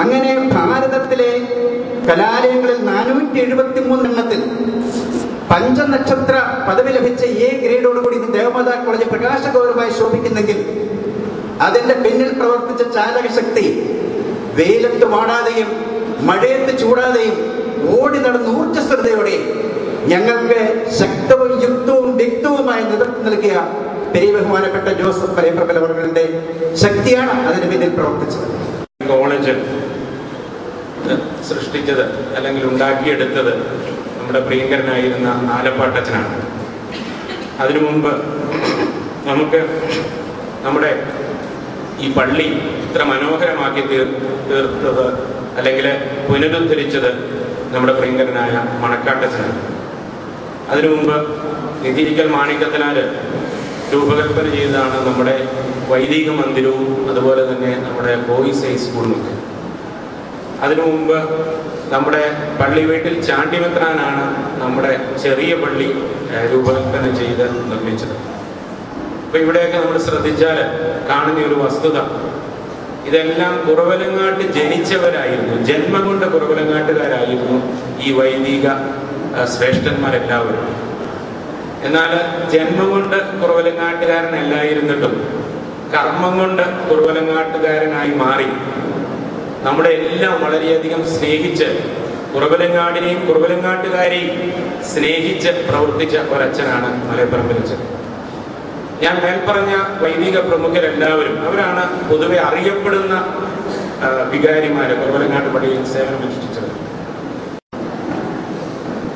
Speaker 11: അങ്ങനെ ഭാരതത്തിലെ കലാലയങ്ങളിൽ നാനൂറ്റി എഴുപത്തി മൂന്ന് എണ്ണത്തിൽ പഞ്ചനക്ഷത്ര പദവി ലഭിച്ച എ ഗ്രേഡോടുകൂടി ഇന്ന് ദേവമാതാ കോളേജ് പ്രകാശഗൗരവമായി ശോഭിക്കുന്നെങ്കിൽ അതിന്റെ പിന്നിൽ പ്രവർത്തിച്ച ചാലകശക്തി വെയിലത്ത് വാടാതെയും മഴയത്ത് ചൂടാതെയും ഓടി നടന്ന ഊർജസ്വതയോടെ ഞങ്ങൾക്ക് ശക്തവും യുക്തവും വ്യക്തവുമായ നേതൃത്വം നൽകിയ പെരിയ ബഹുമാനപ്പെട്ട ജോസഫ് പരേപ്രബല ശക്തിയാണ് അതിന് പിന്നിൽ പ്രവർത്തിച്ചത്.
Speaker 12: കോളേജ് സൃഷ്ടിച്ചത് അല്ലെങ്കിൽ ഉണ്ടാക്കിയെടുത്തത് നമ്മുടെ പ്രിയങ്കരനായിരുന്ന ആലപ്പാട്ടച്ചനാണ്. അതിനു മുമ്പ് നമുക്ക് നമ്മുടെ ഈ പള്ളി ഇത്ര മനോഹരമാക്കി തീർ തീർത്തത് അല്ലെങ്കിൽ പുനരുദ്ധരിച്ചത് നമ്മുടെ പ്രിയങ്കരനായ മണക്കാട്ടച്ചനാണ്. അതിനു മുമ്പ് നിധിരിക്കൽ മാണിക്കത്തിനാല് രൂപകൽപ്പന ചെയ്തതാണ് നമ്മുടെ വൈദിക മന്ദിരവും അതുപോലെ തന്നെ നമ്മുടെ ബോയ്സ് ഹൈസ്കൂളും അതിനു മുമ്പ് നമ്മുടെ പള്ളി വീട്ടിൽ ചാണ്ടിമെത്രാനാണ് നമ്മുടെ ചെറിയ പള്ളി രൂപകൽപ്പന ചെയ്ത് നിർമ്മിച്ചത്. അപ്പൊ ഇവിടെയൊക്കെ നമ്മൾ ശ്രദ്ധിച്ചാൽ കാണുന്ന ഒരു വസ്തുത. ഇതെല്ലാം കുറവലങ്ങാട്ട് ജനിച്ചവരായിരുന്നു. ജന്മം കൊണ്ട് കുറവലങ്ങാട്ടുകാരായിരുന്നു ഈ വൈദിക ശ്രേഷ്ഠന്മാരെല്ലാവരും. എന്നാൽ ജന്മം കൊണ്ട് കുറവലങ്ങാട്ടുകാരനല്ലായിരുന്നിട്ടും കർമ്മം കൊണ്ട് കുറവലങ്ങാട്ടുകാരനായി മാറി. നമ്മുടെ എല്ലാം വളരെയധികം സ്നേഹിച്ച്
Speaker 7: കുറവലങ്ങാടിനെയും കുറവലങ്ങാട്ടുകാരെയും സ്നേഹിച്ച് പ്രവർത്തിച്ച ഒരച്ഛനാണ് മലയപ്പറമ്പിലച്ഛൻ. ഞാൻ മേൽപ്പറഞ്ഞ വൈദിക പ്രമുഖരെല്ലാവരും അവരാണ് പൊതുവെ അറിയപ്പെടുന്ന വികാരിമാര് കുറവലങ്ങാട്ട് പള്ളിയിൽ സേവനം അനുഷ്ഠിച്ചത്.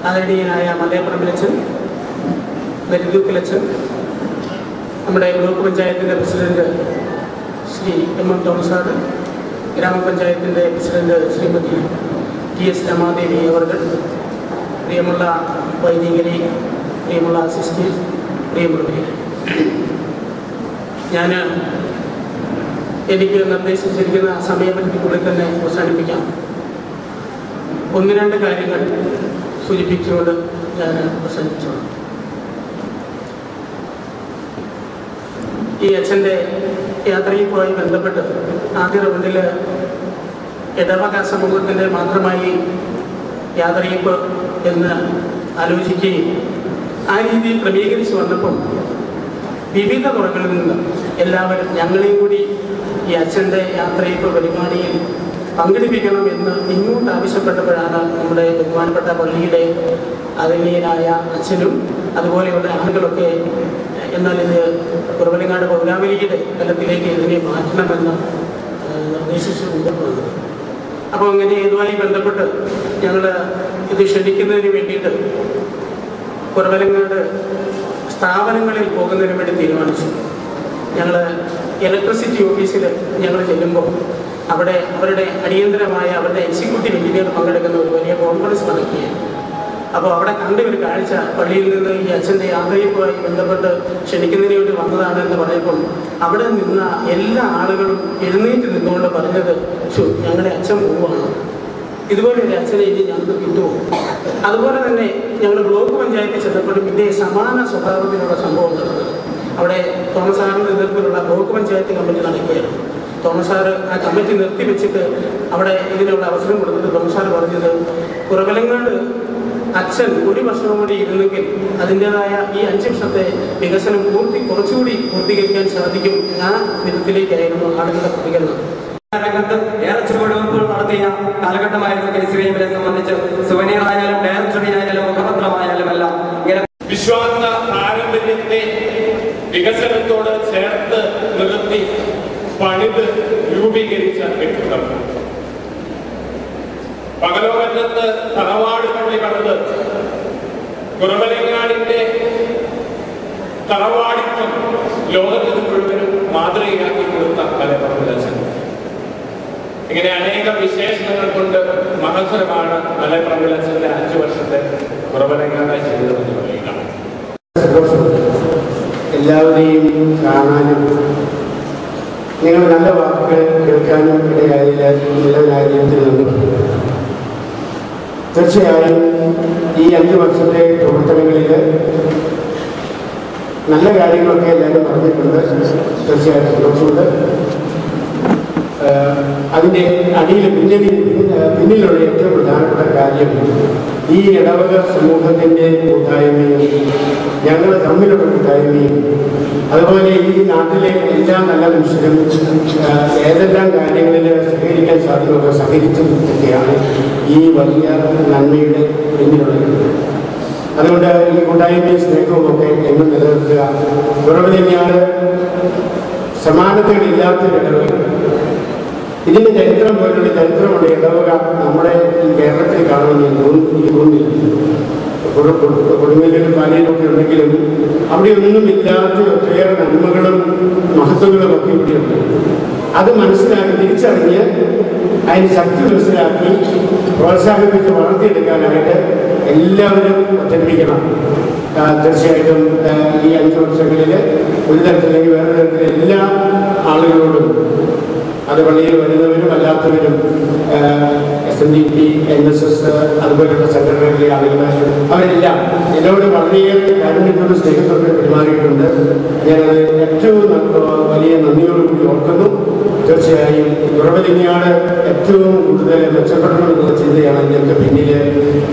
Speaker 13: അതിനായ മലയപ്പറമ്പിലച്ചൻ ലരിദൂക്കിലച്ചൻ നമ്മുടെ ബ്ലോക്ക് പഞ്ചായത്തിന്റെ president Shri M M Thomas ഗ്രാമപഞ്ചായത്തിന്റെ president Shrimati T S Ramadevi അവർ പ്രിയമുള്ള വൈദികരെ പ്രിയമുള്ള സിസ്റ്റേഴ്സ് പ്രിയമുള്ളവരെ ഞാൻ എനിക്ക് നിർദ്ദേശിച്ചിരിക്കുന്ന സമയപരിധിക്കുള്ളിൽ തന്നെ അവസാനിപ്പിക്കാം. ഒന്ന് രണ്ട് കാര്യങ്ങൾ സൂചിപ്പിച്ചുകൊണ്ട് ഞാൻ അവസാനിപ്പിച്ചോളാം ഈ അച്ഛന്റെ യാത്രയുമായി ബന്ധപ്പെട്ട് ആദ്യ റൗണ്ടിൽ ഇടവക സമൂഹത്തിന്റെ മാത്രമായി യാത്രയിപ്പ് എന്ന് ആലോചിക്കുകയും ആ രീതിയിൽ ക്രമീകരിച്ച് വന്നപ്പോൾ വിവിധ തുറകളിൽ നിന്ന് എല്ലാവരും ഞങ്ങളെയും കൂടി ഈ അച്ഛന്റെ യാത്രയിപ്പ് പരിപാടിയിൽ പങ്കെടുപ്പിക്കണം എന്ന് ഇങ്ങോട്ട് ആവശ്യപ്പെട്ടപ്പോഴാണ് നമ്മുടെ ബഹുമാനപ്പെട്ട പള്ളിയുടെ ആദരണീയനായ അച്ഛനും അതുപോലെയുള്ള ആളുകളൊക്കെ എന്നാൽ ഇത് കുറവലങ്ങാട് പൗരാവലിയുടെ തലത്തിലേക്ക് ഇതിനെ മാറ്റണമെന്ന് നിർദ്ദേശിച്ചു മുമ്പോട്ട് അപ്പോൾ അങ്ങനെ ഇതുമായി ബന്ധപ്പെട്ട് ഞങ്ങൾ ഇത് ക്ഷണിക്കുന്നതിന് വേണ്ടിയിട്ട് കുറവലങ്ങാട് സ്ഥാപനങ്ങളിൽ പോകുന്നതിന് വേണ്ടി തീരുമാനിച്ചു. ഞങ്ങൾ ഇലക്ട്രിസിറ്റി ഓഫീസിൽ ഞങ്ങൾ ചെല്ലുമ്പോൾ അവിടെ അവരുടെ അടിയന്തരമായ അവരുടെ എക്സിക്യൂട്ടീവ് എഞ്ചിനീയർ പങ്കെടുക്കുന്ന ഒരു വലിയ കോൺഫറൻസ് നടക്കുകയാണ്. അപ്പോൾ അവിടെ കണ്ട ഒരു കാഴ്ച. പള്ളിയിൽ നിന്ന് ഈ അച്ഛന്റെ യാത്രയുമായി ബന്ധപ്പെട്ട് ക്ഷണിക്കുന്നതിന് വേണ്ടി വന്നതാണ് എന്ന് പറയുമ്പോൾ അവിടെ നിന്ന എല്ലാ ആളുകളും എഴുന്നേറ്റ് നിന്നുകൊണ്ട് പറഞ്ഞത് "ശ്ശോ, ഞങ്ങളുടെ അച്ഛൻ പോവാണ് ഇതുപോലെ ഒരു അച്ഛനെ ഇനി ഞങ്ങൾക്ക് കിട്ടുമോ? അതുപോലെ തന്നെ ഞങ്ങൾ ബ്ലോക്ക് പഞ്ചായത്തിൽ ചെന്നപ്പോഴും ഇതേ സമാന സ്വഭാവത്തിലുള്ള സംഭവം നടന്നത്. അവിടെ തോമസ് നേതൃത്വത്തിലുള്ള ബ്ലോക്ക് പഞ്ചായത്ത് കമ്മിറ്റി നടക്കുകയാണ്. തോമസ് സാറ് ആ കമ്മിറ്റി നിർത്തിവെച്ചിട്ട് അവിടെ ഇതിനുള്ള അവസരം കൊടുത്തിട്ട് തോമസ് സാറ് പറഞ്ഞത് കുറവലങ്ങാട് അച്ഛൻ ഒരു വർഷം കൂടി ഇരുന്നെങ്കിൽ അതിന്റെതായ ഈ അഞ്ച് വർഷത്തെ വികസനം പൂർത്തി കുറച്ചുകൂടി പൂർത്തീകരിക്കാൻ സാധിക്കും ആ വിധത്തിലേക്കായിരുന്നു ആളുകളുടെ പ്രതികരണം.
Speaker 14: രംഗത്ത് ഏറെ ചുവടുവെപ്പുകൾ നടത്തിയ കാലഘട്ടമായിരുന്നു കെ സി വൈഎമ്മിനെ സംബന്ധിച്ച്. സുവനീർ ആയാലും ഡയറക്ടറി ആയാലും മുഖപത്രമായാലും എല്ലാം ഇങ്ങനെ
Speaker 7: വിശ്വാസ പാരമ്പര്യത്തെ വികസനത്തോട് ചേർത്ത് നിർത്തി പണിത് രൂപീകരിച്ച വ്യക്തിത്വം. പകലോകത്ത് തറവാട് പള്ളി കടന്ന് കുറവലങ്ങാടിന്റെ തറവാടിത്വം ലോകത്തിന് മുഴുവനും മാതൃകയാക്കി കൊടുത്ത മലപ്പുറം ഇങ്ങനെ അനേകം വിശേഷണങ്ങൾ കൊണ്ട് മഹത്വരമാണ് മലപ്പുറം അഞ്ചു വർഷത്തെ കുറവലങ്ങാട് ജീവിതം എന്ന് പറയുക.
Speaker 15: എല്ലാവരെയും കാണാനും നിങ്ങൾ നല്ല വാക്കുകൾ കേൾക്കാനും ഇടയായില്ല. നല്ല കാര്യത്തിൽ നിന്നും തീർച്ചയായും ഈ അഞ്ച് വർഷത്തെ പ്രവർത്തനങ്ങളിൽ നല്ല കാര്യങ്ങളൊക്കെ എല്ലാവരും പറഞ്ഞിട്ടുണ്ട്. തീർച്ചയായും സന്തോഷമുണ്ട്. അതിന്റെ അടിയിൽ പിന്നണി പിന്നിലുള്ള ഏറ്റവും പ്രധാനപ്പെട്ട കാര്യം ഈ ഇടവക സമൂഹത്തിന്റെ കൂട്ടായ്മയും ഞങ്ങൾ തമ്മിലുള്ള കൂട്ടായ്മയും അതുപോലെ ഈ നാട്ടിലെ എല്ലാ നല്ല മനുഷ്യരും ഏതെല്ലാം കാര്യങ്ങളിൽ സഹകരിക്കാൻ സാധ്യമൊക്കെ സഹകരിച്ചു ഒക്കെയാണ് ഈ വലിയ നന്മയുടെ പിന്നിലുള്ളത് അതുകൊണ്ട് ഈ കൂട്ടായ്മയും സ്നേഹവും ഒക്കെ എന്നും നിലനിർത്തുക. കുറവ് തന്നെയാണ് സമാനതകളില്ലാത്ത ഇടവക ഇതിന്റെ ചരിത്രം പോലുള്ള ചരിത്രമുള്ള ഇടവക നമ്മുടെ ഈ കേരളത്തിൽ കാണുമെന്ന് എനിക്ക് തോന്നുന്നില്ല കൊടു- കൊടു- കൊടുങ്ങല്ലൂരും പാലയിലും ഉണ്ടെങ്കിലും അവിടെ ഒന്നും ഇല്ലാത്ത ഒട്ടേറെ നന്മകളും മഹത്വങ്ങളും ഒക്കെ ഇവിടെയുണ്ട്. അത് മനസ്സിലാക്കി തിരിച്ചറിഞ്ഞ് അതിന് ശക്തി മനസ്സിലാക്കി പ്രോത്സാഹിപ്പിച്ച് വളർത്തിയെടുക്കാനായിട്ട് എല്ലാവരും ഒത്തൊരുമിക്കണം. തീർച്ചയായിട്ടും ഈ അഞ്ച് വർഷങ്ങളിൽ ഒരു തരത്തിലെങ്കിൽ വേറെ തരത്തിൽ എല്ലാ ആളുകളോടും അത് പള്ളിയിൽ വരുന്നവരും അല്ലാത്തവരും S N D P N S S അതുപോലെയുള്ള സെക്രട്ടറിയിലെ ആളുകൾ അവരെല്ലാം എന്നോട് വളരെയേറെ കാരുണ്യത്തോട് സ്നേഹത്തോടെ പെരുമാറിയിട്ടുണ്ട്. ഞാനത് ഏറ്റവും വലിയ നന്ദിയോടുകൂടി ഓർക്കുന്നു. തീർച്ചയായും കുറവലിങ്ങാട് ഏറ്റവും കൂടുതൽ മെച്ചപ്പെടണമെന്നുള്ള ചിന്തയാണ് ഞങ്ങൾക്ക് പിന്നിൽ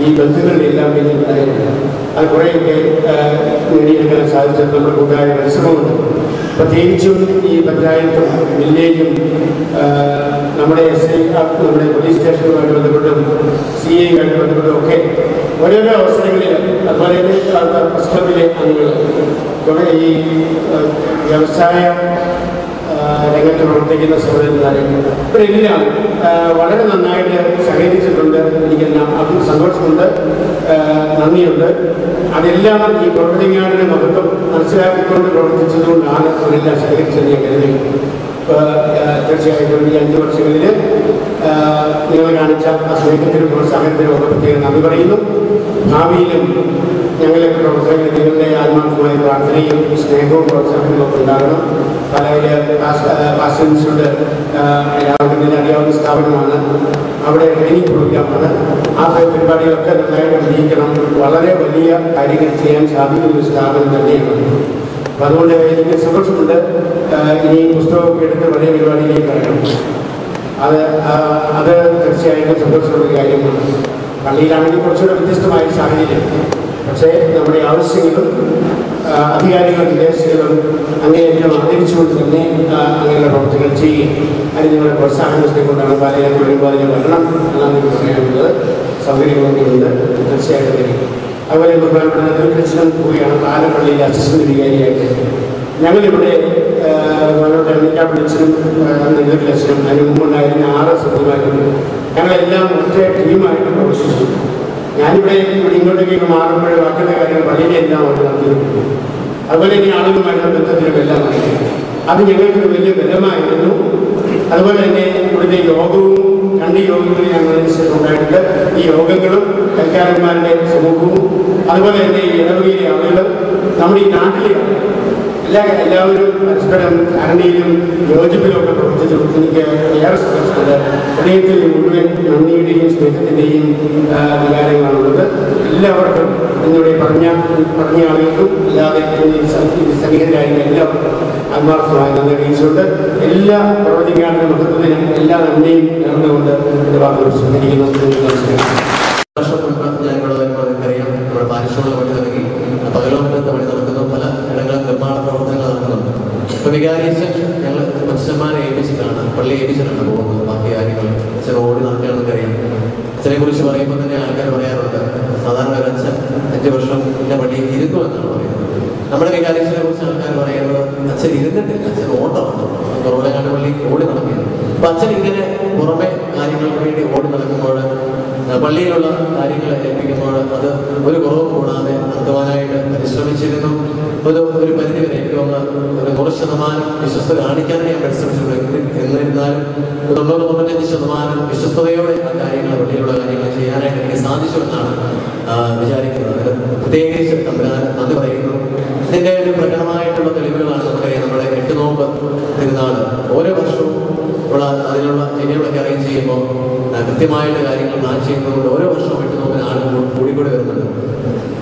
Speaker 15: ഈ ബന്ധുക്കളിലെല്ലാം പിന്നിൽ ഉണ്ടായിരുന്നത് അത് കുറേയൊക്കെ നേടിയെടുക്കാൻ സാധിച്ചത് നമ്മുടെ കൂട്ടായ പരിശ്രമമുണ്ട് പ്രത്യേകിച്ചും ഈ പഞ്ചായത്തും വില്ലേജും നമ്മുടെ എസ് ഐ നമ്മുടെ പോലീസ് സ്റ്റേഷനുമായിട്ട് ബന്ധപ്പെട്ടും സി ഐയുമായിട്ട് ബന്ധപ്പെട്ടും ഒക്കെ ഓരോരോ അവസരങ്ങളിൽ അതുപോലെ തന്നെ പ്രശ്നത്തിലെ അംഗങ്ങൾ. ഈ വ്യവസായ രംഗത്ത് പ്രവർത്തിക്കുന്ന സഹോദരന്മാരെ ഇവരെല്ലാം വളരെ നന്നായിട്ട് സഹകരിച്ചിട്ടുണ്ട്. എനിക്കെല്ലാം ന- അതിൽ സന്തോഷമുണ്ട് നന്ദിയുണ്ട്. അതെല്ലാം ഈ പ്രവർത്തിക്കാരുടെ മഹത്വം മനസ്സിലാക്കിക്കൊണ്ട് പ്രവർത്തിച്ചതുകൊണ്ടാണ് അവരെല്ലാം സഹകരിച്ചത് ഞാൻ കരുതി തീർച്ചയായിട്ടും ഈ അഞ്ച് വർഷങ്ങളിൽ നിങ്ങൾ കാണിച്ച ആ സ്നേഹത്തിനും പ്രോത്സാഹനത്തിനും ഒക്കെ പ്രത്യേകം നന്ദി പറയുന്നു. ഭാവിയിലും ഞങ്ങളെ പ്രവർത്തകർ നിങ്ങളുടെ ആത്മാർത്ഥമായി പ്രാർത്ഥനയും സ്നേഹവും പ്രോത്സാഹനവും ഒക്കെ ഉണ്ടാകണം. പലയിലെ പാസ് ഇൻസ്റ്റിറ്റ്യൂട്ട് എല്ലാവർക്കും തന്നെ അറിയാവുന്ന സ്ഥാപനമാണ്. അവിടെ ട്രെയിനിങ് പ്രോഗ്രാമാണ് ആ പരിപാടികളൊക്കെ നന്നായിട്ട് വിജയിക്കണം വളരെ വലിയ കാര്യങ്ങൾ ചെയ്യാൻ സാധിക്കുന്ന ഒരു സ്ഥാപനം തന്നെയാണ് അപ്പം അതുകൊണ്ട് എനിക്ക് സന്തോഷമുണ്ട്. ഇനി പുസ്തകമൊക്കെ എടുത്ത് വലിയ പരിപാടിയിലേക്ക് അറിയണം അത് അത് തീർച്ചയായിട്ടും സന്തോഷമുള്ള കാര്യമാണ്. പള്ളിയിലാണെങ്കിൽ കുറച്ചുകൂടെ വ്യത്യസ്തമായ സാഹചര്യം. പക്ഷേ നമ്മുടെ ആവശ്യങ്ങളും അധികാരികളും വിദേശികളും അങ്ങനെയെല്ലാം ആദരിച്ചുകൊണ്ട് തന്നെ അങ്ങനെയുള്ള പ്രവർത്തികൾ ചെയ്യുകയും അതിന് നിങ്ങളുടെ പ്രോത്സാഹനം കൊണ്ടാണ് വരുമ്പോൾ അതിന് വരണം എന്നാണ് എനിക്ക് പറയാനുള്ളത് സൗകര്യങ്ങളൊക്കെ ഉണ്ട് തീർച്ചയായിട്ടും വരും. അതുപോലെ ബഹുമാനപ്പെട്ട നെടുക്കച്ചനും പോവുകയാണ് പാലപ്പള്ളിയിലെ അസിസ്റ്റന്റ് വികാരിയായിട്ട് ഞങ്ങളിവിടെ ബഹുമാനപ്പെട്ട എണ്ണിക്കാപ്പിളിച്ചനും നെടുക്കച്ചനും അതിന് മുമ്പുണ്ടായിരുന്ന ആറ് സഭ്യമാരും ഞങ്ങളെല്ലാം ഒറ്റ ടീമായിട്ട് പ്രവർത്തിച്ചു. ഞാനിവിടെ ഇവിടെ ഇങ്ങോട്ടേക്ക് മാറുമ്പോൾ ബാക്കിയുള്ള കാര്യങ്ങൾ വളരെ എല്ലാം അവർ നടത്തിയിട്ടുണ്ട്. അതുപോലെ തന്നെ ആളുകളുമായിട്ടുള്ള ബന്ധത്തിലും എല്ലാം അത് ഞങ്ങൾക്ക് വലിയ ബലമായിരുന്നു അതുപോലെ തന്നെ ഇവിടുത്തെ യോഗവും രണ്ട് യോഗങ്ങൾ ഞങ്ങൾ ഉണ്ടായിട്ടുണ്ട്. ഈ യോഗങ്ങളും കൈക്കാരന്മാരുടെ സമൂഹവും. അതുപോലെ തന്നെ ഈ ഇടവകയിലെ ആളുകൾ നമ്മുടെ ഈ നാട്ടിലെ എല്ലാ എല്ലാവരും പരസ്പരം ധാരണയിലും യോജിപ്പിലും ഒക്കെ പ്രവർത്തിച്ചു എനിക്ക് ഏറെ സന്തോഷമുണ്ട്. ഹൃദയത്തിൽ മുഴുവൻ നന്ദിയുടെയും സ്നേഹത്തിന്റെയും വികാരങ്ങളാണുള്ളത്. എല്ലാവർക്കും എന്നോട് പറഞ്ഞ പറഞ്ഞ ആളുകൾക്കും അല്ലാതെ സന്നിഹിതരായ എല്ലാവർക്കും ആത്മാർത്ഥമായ നന്ദി അറിയിച്ചുകൊണ്ട് എല്ലാ പ്രവർത്തിക്കാരുടെ മഹത്വത്തിനും എല്ലാ നന്ദിയും നേർന്നുകൊണ്ട് എന്റെ വാക്കുകൾ സ്വീകരിക്കുന്നു. നമസ്കാരം.
Speaker 16: ഇവിടെ വരുമ്പോൾ നിങ്ങൾക്കറിയാം നമ്മുടെ പണി തുടങ്ങി. പകലോമറ്റത്തെ പണി വികാരിച്ച് ഞങ്ങൾ അച്ഛന്മാരെ ഏൽപ്പിച്ചിട്ടാണ് പള്ളി ഏൽപ്പിച്ചിട്ടാണ് പോകുന്നത്. ബാക്കി കാര്യങ്ങൾ അച്ഛൻ ഓടി നടക്കുകയാണെന്ന് അറിയാം. അച്ഛനെ കുറിച്ച് പറയുമ്പോൾ തന്നെ ആൾക്കാർ പറയാറുണ്ട് സാധാരണ ഒരു അച്ഛൻ അഞ്ച് വർഷം ഇന്ന പള്ളിയിൽ ഇരുന്നു എന്നാണ് പറയുന്നത്. നമ്മുടെ വികാരിച്ചതിനെ കുറിച്ച് ആൾക്കാർ പറയുന്നത് അച്ഛൻ ഇരുന്നിട്ടില്ല അച്ഛൻ ഓട്ടമാണ്. കുറവലങ്ങാട് പള്ളി ഓടി നടക്കുന്നത് അപ്പൊ അച്ഛൻ ഇങ്ങനെ പുറമെ കാര്യങ്ങൾക്ക് വേണ്ടി ഓടി നടക്കുമ്പോൾ പള്ളിയിലുള്ള കാര്യങ്ങളെ ഏൽപ്പിക്കുമ്പോൾ അത് ഒരു കുറവ് കൂടാതെ അധ്വാനായിട്ട് പരിശ്രമിച്ചിരുന്നു. ഒരു ഒരു പരിധി വരെ എനിക്ക് തോന്നുന്നു ഒരു നൂറ് ശതമാനം വിശ്വസ്ത കാണിക്കാൻ ഞാൻ പരിശ്രമിച്ചിട്ടുണ്ട് എന്നി- എന്നിരുന്നാലും തൊണ്ണൂറ് തൊണ്ണൂറ്റഞ്ച് ശതമാനം വിശ്വസ്തയോടെ ആ കാര്യങ്ങൾ പള്ളിയിലുള്ള കാര്യങ്ങൾ ചെയ്യാനായിട്ട് എനിക്ക് സാധിച്ചു എന്നാണ് വിചാരിക്കുന്നത്. പ്രത്യേകിച്ച് തമ്പുരാൻ നന്ദി പറയുന്നു. ഇതിന്റെ ഒരു പ്രകടമായിട്ടുള്ള തെളിവുകളാണ് നമുക്കറിയാം നമ്മുടെ എട്ട് നോമ്പ് തിരുനാൾ ഓരോ വർഷവും ഉള്ള അതിനുള്ള ചര്യകളൊക്കെ അറേഞ്ച് ചെയ്യുമ്പോൾ കൃത്യമായിട്ട് കാര്യങ്ങൾ പ്ലാൻ ചെയ്യുന്നതുകൊണ്ട് ഓരോ വർഷവും എട്ട് നോമ്പിന് ആളുകൾ കൂടിക്കൂടി വരുന്നുണ്ട്.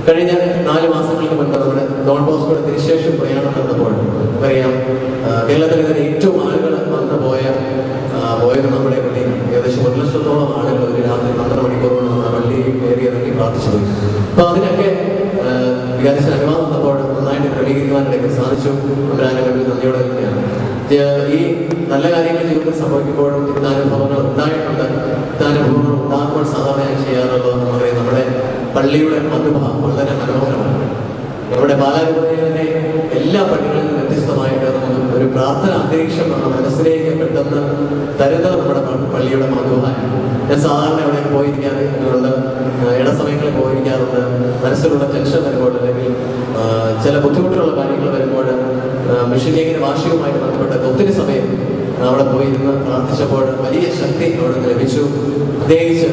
Speaker 16: കഴിഞ്ഞ നാല് മാസങ്ങൾക്ക് മുൻപ് നമ്മുടെ ഡോൺ ബോസ്കോയുടെ തിരുശേഷം പ്രയാണം നടന്നപ്പോൾ അറിയാം കേരളത്തിൽ തന്നെ ഏറ്റവും ആളുകൾ വന്നു പോയ പോയത് നമ്മുടെ പള്ളിയിൽ ഏകദേശം ഒരു ലക്ഷത്തോളം ആളുകൾ ഒരു രാത്രി പന്ത്രണ്ട് മണിക്കൂർ കൊണ്ട് നമ്മുടെ പള്ളിയിൽ കയറിയതൊക്കെ പ്രാർത്ഥിച്ചു പോയി. അപ്പൊ അതിനൊക്കെ വികാരിച്ച അനുഭവം വന്നപ്പോൾ നന്നായിട്ട് ക്രമീകരിക്കുവാനായിട്ട് സാധിച്ചു. നമ്മുടെ ആനകളിൽ നന്ദിയോടെ തന്നെയാണ്. ഈ നല്ല കാര്യങ്ങൾ ജീവിതത്തിൽ സംഭവിക്കുമ്പോഴും ഇത്താനുഭവങ്ങൾ ഉണ്ടായിട്ടുണ്ട്. ഇത്താനുഭവങ്ങൾ ഉണ്ടാകുമ്പോൾ സാധാരണയായി ചെയ്യാറുള്ളത് പള്ളിയുടെ മധുഭ വളരെ മനോഹരമാണ്. നമ്മുടെ ബാലാരൂപതയിൽ എല്ലാ പള്ളികളിൽ നിന്നും വ്യത്യസ്തമായിട്ട് നമുക്ക് ഒരു പ്രാർത്ഥന അന്തരീക്ഷം നമ്മുടെ മനസ്സിലേക്ക് പെട്ടെന്ന് തരുന്നത് നമ്മുടെ പള്ളിയുടെ മധുവായാണ് ഞാൻ സാധാരണ അവിടെ പോയിരിക്കാറുണ്ട് ഇടസമയങ്ങളിൽ പോയിരിക്കാറുണ്ട്. മനസ്സിലുള്ള ടെൻഷൻ വരുമ്പോൾ അല്ലെങ്കിൽ ചില ബുദ്ധിമുട്ടുള്ള കാര്യങ്ങൾ വരുമ്പോൾ മിഷനിലേക്ക് വാർഷികമായിട്ട് ബന്ധപ്പെട്ട ഒത്തിരി സമയം അവിടെ പോയിരുന്ന് പ്രാർത്ഥിച്ചപ്പോൾ വലിയ ശക്തി അവിടെ ലഭിച്ചു. പ്രത്യേകിച്ച്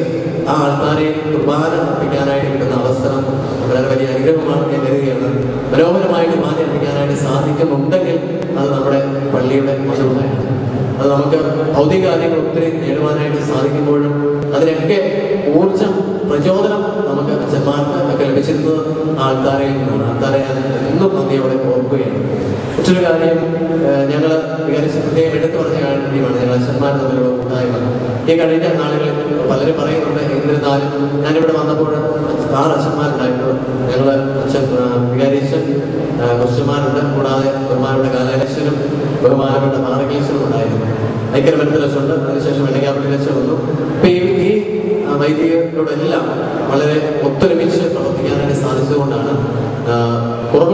Speaker 16: ആ ആൾക്കാരെ കുർബാന അർപ്പിക്കാനായിട്ട് കിട്ടുന്ന അവസരം വളരെ വലിയ അനുഗ്രഹമാണ് ഞാൻ കരുതുകയാണ് മനോഹരമായിട്ട് കുർബാന അർപ്പിക്കാനായിട്ട് സാധിക്കുന്നുണ്ടെങ്കിൽ അത് നമ്മുടെ പള്ളിയുടെ മധുരമാണ് അത് നമുക്ക് ഭൗതിക ഒത്തിരി നേടുവാനായിട്ട് സാധിക്കുമ്പോഴും അതിനൊക്കെ ഊർജം പ്രചോദനം നമുക്ക് അച്ഛന്മാർക്ക് ഒക്കെ ലഭിച്ചിരുന്നത് ആൾക്കാരെ നിന്നാണ്. ആൾക്കാരെ എന്നും നന്ദിയോടെ ഓർക്കുകയാണ്. മറ്റൊരു കാര്യം ഞങ്ങൾ വികാരിച്ച് പ്രത്യേകം എടുത്തു പറഞ്ഞ കാര്യമാണ് ഞങ്ങൾ അച്ഛന്മാർ തമ്മിലുള്ള കൂട്ടായ്മ. ഈ കഴിഞ്ഞ നാളുകളിൽ പലരും പറയുന്നുണ്ട് എന്നിരുന്നാലും ഞാനിവിടെ വന്നപ്പോൾ ആറ് അച്ഛന്മാരുണ്ടായിരുന്നു. ഞങ്ങൾ അച്ഛൻ വികാരിച്ചൻ കുറച്ചുമാരുണ്ട് കൂടാതെ കാലാലക്ഷൻ അച്ഛനും ബഹുമാനപ്പെട്ട പാറകേശനും ഉണ്ടായിരുന്നു. ഐക്യരമരത്തിൽ അച്ഛനുണ്ട് അതിനുശേഷം വെണ്ണക്കാപ്പള്ളി അച്ഛൻ വന്നു. അപ്പൊ ഈ വൈദികരോടെല്ലാം വളരെ ഒത്തൊരുമിച്ച് പ്രവർത്തിക്കാനായിട്ട് സാധിച്ചതുകൊണ്ടാണ്